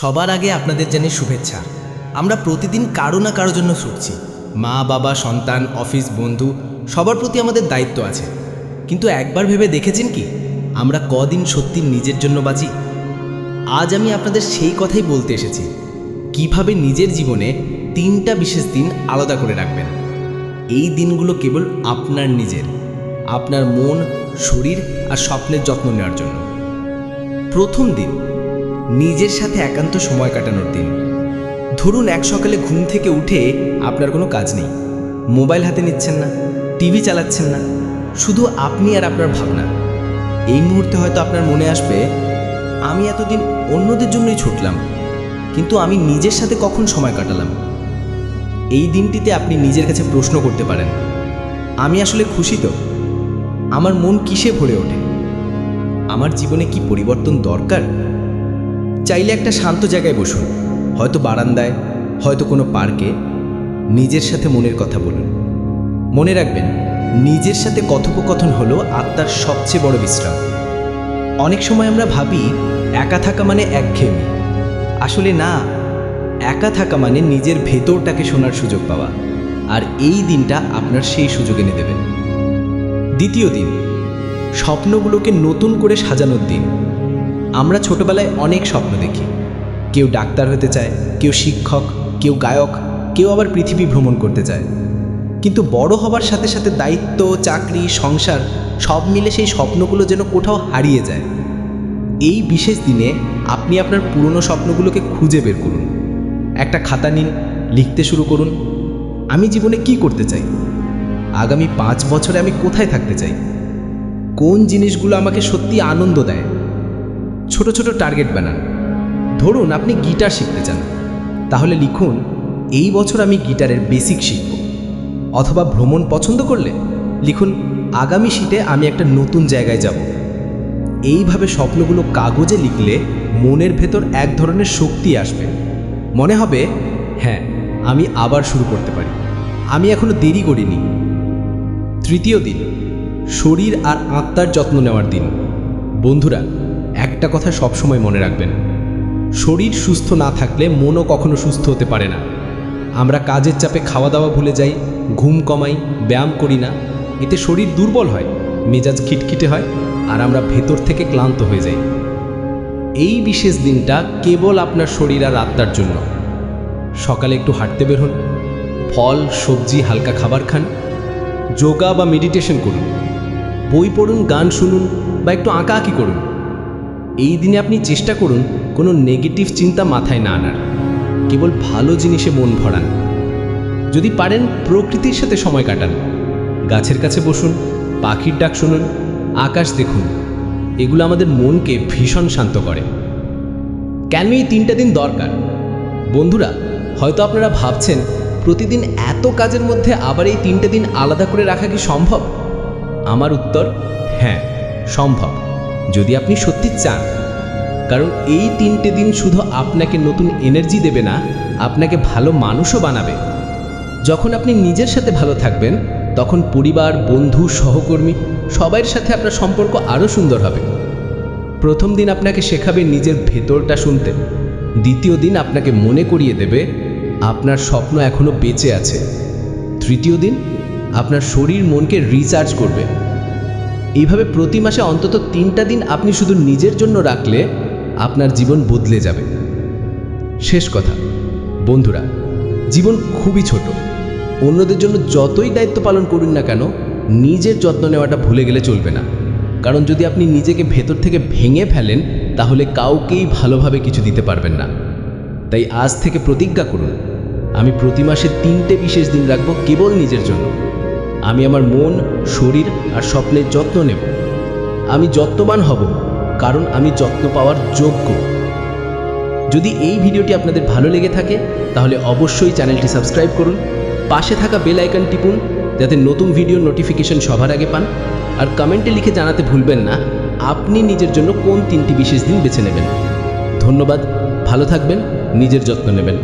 সবার আগে আপনাদের জানাই শুভেচ্ছা। আমরা প্রতিদিন কারও না কারও জন্য ছুটছি মা, বাবা, সন্তান, অফিস, বন্ধু, সবার প্রতি আমাদের দায়িত্ব আছে। কিন্তু একবার ভেবে দেখেছেন কি? আমরা কদিন সত্যি নিজের জন্য বাঁচি আজ আমি আপনাদের সেই কথাই বলতে এসেছি। কীভাবে নিজের জীবনে তিনটা বিশেষ দিন আলাদা করে রাখবেন? এই দিনগুলো কেবল আপনার নিজের, আপনার মন, শরীর আর স্বপ্নের যত্ন নেওয়ার জন্য। প্রথম দিন নিজের সাথে একান্ত সময় কাটানোর দিন। ধরুন এক সকালে ঘুম থেকে উঠে আপনার কোনো কাজ নেই। মোবাইল হাতে নিচ্ছেন না, টিভি চালাচ্ছেন না, শুধু আপনি আর আপনার ভাবনা। এই মুহূর্তে হয়তো আপনার মনে আসবে, আমি এতদিন অন্যদের জন্যই ছুটলাম, কিন্তু আমি নিজের সাথে কখন সময় কাটালাম? এই দিনটিতে আপনি নিজের কাছে প্রশ্ন করতে পারেন, আমি আসলে খুশি তো? আমার মন কিসে ভরে ওঠে? আমার জীবনে কি পরিবর্তন দরকার? চাইলে একটা শান্ত জায়গায় বসুন। হয়তো বারান্দায়, হয়তো কোনো পার্কে। নিজের সাথে মনের কথা বলুন। মনে রাখবেন, নিজের সাথে কথোপকথন হলো আত্মার সবচেয়ে বড় বিশ্রাম। অনেক সময় আমরা ভাবি, একা থাকা মানে একঘেয়েমি। আসলে না, একা থাকা মানে নিজের ভেতরটাকে শোনার সুযোগ পাওয়া। আর এই দিনটা আপনার সেই সুযোগ এনে দেবে। দ্বিতীয় দিন, স্বপ্নগুলোকে নতুন করে সাজানোর দিন। আমরা ছোটবেলায় অনেক স্বপ্ন দেখি। কেউ ডাক্তার হতে চায়, কেউ শিক্ষক, কেউ গায়ক, কেউ আবার পৃথিবী ভ্রমণ করতে চায়। কিন্তু বড় হবার সাথে সাথে দায়িত্ব, চাকরি, সংসার সব মিলে সেই স্বপ্নগুলো যেন কোথাও হারিয়ে যায়। এই বিশেষ দিনে আপনি আপনার পুরনো স্বপ্নগুলোকে খুঁজে বের করুন। একটা খাতা নিন, লিখতে শুরু করুন, আমি জীবনে কি করতে চাই? আগামী পাঁচ বছরে আমি কোথায় থাকতে চাই? কোন জিনিসগুলো আমাকে সত্যি আনন্দ দেয়? ছোট ছোট টার্গেট বানান। ধরুন আপনি গিটার শিখতে চান। তাহলে লিখুন, এই বছর আমি গিটারের বেসিক শিখব। অথবা ভ্রমণ পছন্দ করলে লিখুন, আগামী শীতে আমি একটা নতুন জায়গায় যাব। এইভাবে স্বপ্নগুলো কাগজে লিখলে মনের ভেতর এক ধরনের শক্তি আসবে। মনে হবে হ্যাঁ আমি আবার শুরু করতে পারি। আমি এখনও দেরি করিনি। তৃতীয় দিন, শরীর আর আত্মার যত্ন নেওয়ার দিন। বন্ধুরা একটা কথা সবসময় মনে রাখবেন। শরীর সুস্থ না থাকলে মনও কখনো সুস্থ হতে পারে না। আমরা কাজের চাপে খাওয়া দাওয়া ভুলে যাই, ঘুম কমাই, ব্যায়াম করি না। এতে শরীর দুর্বল হয়, মেজাজ খিটখিটে হয় আর আমরা ভেতর থেকে ক্লান্ত হয়ে যাই। এই বিশেষ দিনটা কেবল আপনার শরীর আর আত্মার জন্য। সকালে একটু হাঁটতে বের হন, ফল, সবজি, হালকা খাবার খান, যোগা বা মেডিটেশন করুন, বই পড়ুন, গান শুনুন বা একটু আঁকাআঁকি করুন। এই দিনে আপনি চেষ্টা করুন কোনো নেগেটিভ চিন্তা মাথায় না আনার। কেবল ভালো জিনিসে মন ভরান। যদি পারেন প্রকৃতির সাথে সময় কাটান। গাছের কাছে বসুন, পাখির ডাক শুনুন, আকাশ দেখুন। এগুলো আমাদের মনকে ভীষণ শান্ত করে। কেন এই তিনটা দিন দরকার? বন্ধুরা, হয়তো আপনারা ভাবছেন, প্রতিদিন এত কাজের মধ্যে আবার এই তিনটে দিন আলাদা করে রাখা কি সম্ভব? আমার উত্তর হ্যাঁ সম্ভব। যদি আপনি সত্যি চান, কারণ এই তিনটে দিন শুধু আপনাকে নতুন এনার্জি দেবে না, আপনাকে ভালো মানুষও বানাবে। যখন আপনি নিজের সাথে ভালো থাকবেন, তখন পরিবার, বন্ধু, সহকর্মী সবার সাথে আপনার সম্পর্ক আরও সুন্দর হবে। প্রথম দিন আপনাকে শেখাবে নিজের ভেতরটা শুনতে। দ্বিতীয় দিন আপনাকে মনে করিয়ে দেবে, আপনার স্বপ্ন এখনও বেঁচে আছে। তৃতীয় দিন আপনার শরীর মনকে রিচার্জ করবে। এইভাবে প্রতি মাসে অন্তত তিনটা দিন আপনি শুধু নিজের জন্য রাখলে আপনার জীবন বদলে যাবে। শেষ কথা, বন্ধুরা, জীবন খুবই ছোট। অন্যদের জন্য যতই দায়িত্ব পালন করুন না কেন, নিজের যত্ন নেওয়াটা ভুলে গেলে চলবে না। কারণ যদি আপনি নিজেকে ভেতর থেকে ভেঙে ফেলেন, তাহলে কাউকেই ভালোভাবে কিছু দিতে পারবেন না। তাই আজ থেকে প্রতিজ্ঞা করুন, আমি প্রতি মাসে তিনটে বিশেষ দিন রাখব কেবল নিজের জন্য। আমি আমার মন, শরীর আর স্বপ্নের যত্ন নেব। আমি যত্নবান হব, কারণ আমি যত্ন পাওয়ার যোগ্য। যদি এই ভিডিওটি আপনাদের ভালো লেগে থাকে, তাহলে অবশ্যই চ্যানেলটি সাবস্ক্রাইব করুন, পাশে থাকা বেল আইকন টিপুন, যাতে নতুন ভিডিওর নোটিফিকেশন সবার আগে পান। আর কমেন্টে লিখে জানাতে ভুলবেন না, আপনি নিজের জন্য কোন তিনটি বিশেষ দিন বেছে নেবেন। ধন্যবাদ, ভালো থাকবেন, নিজের যত্ন নেবেন।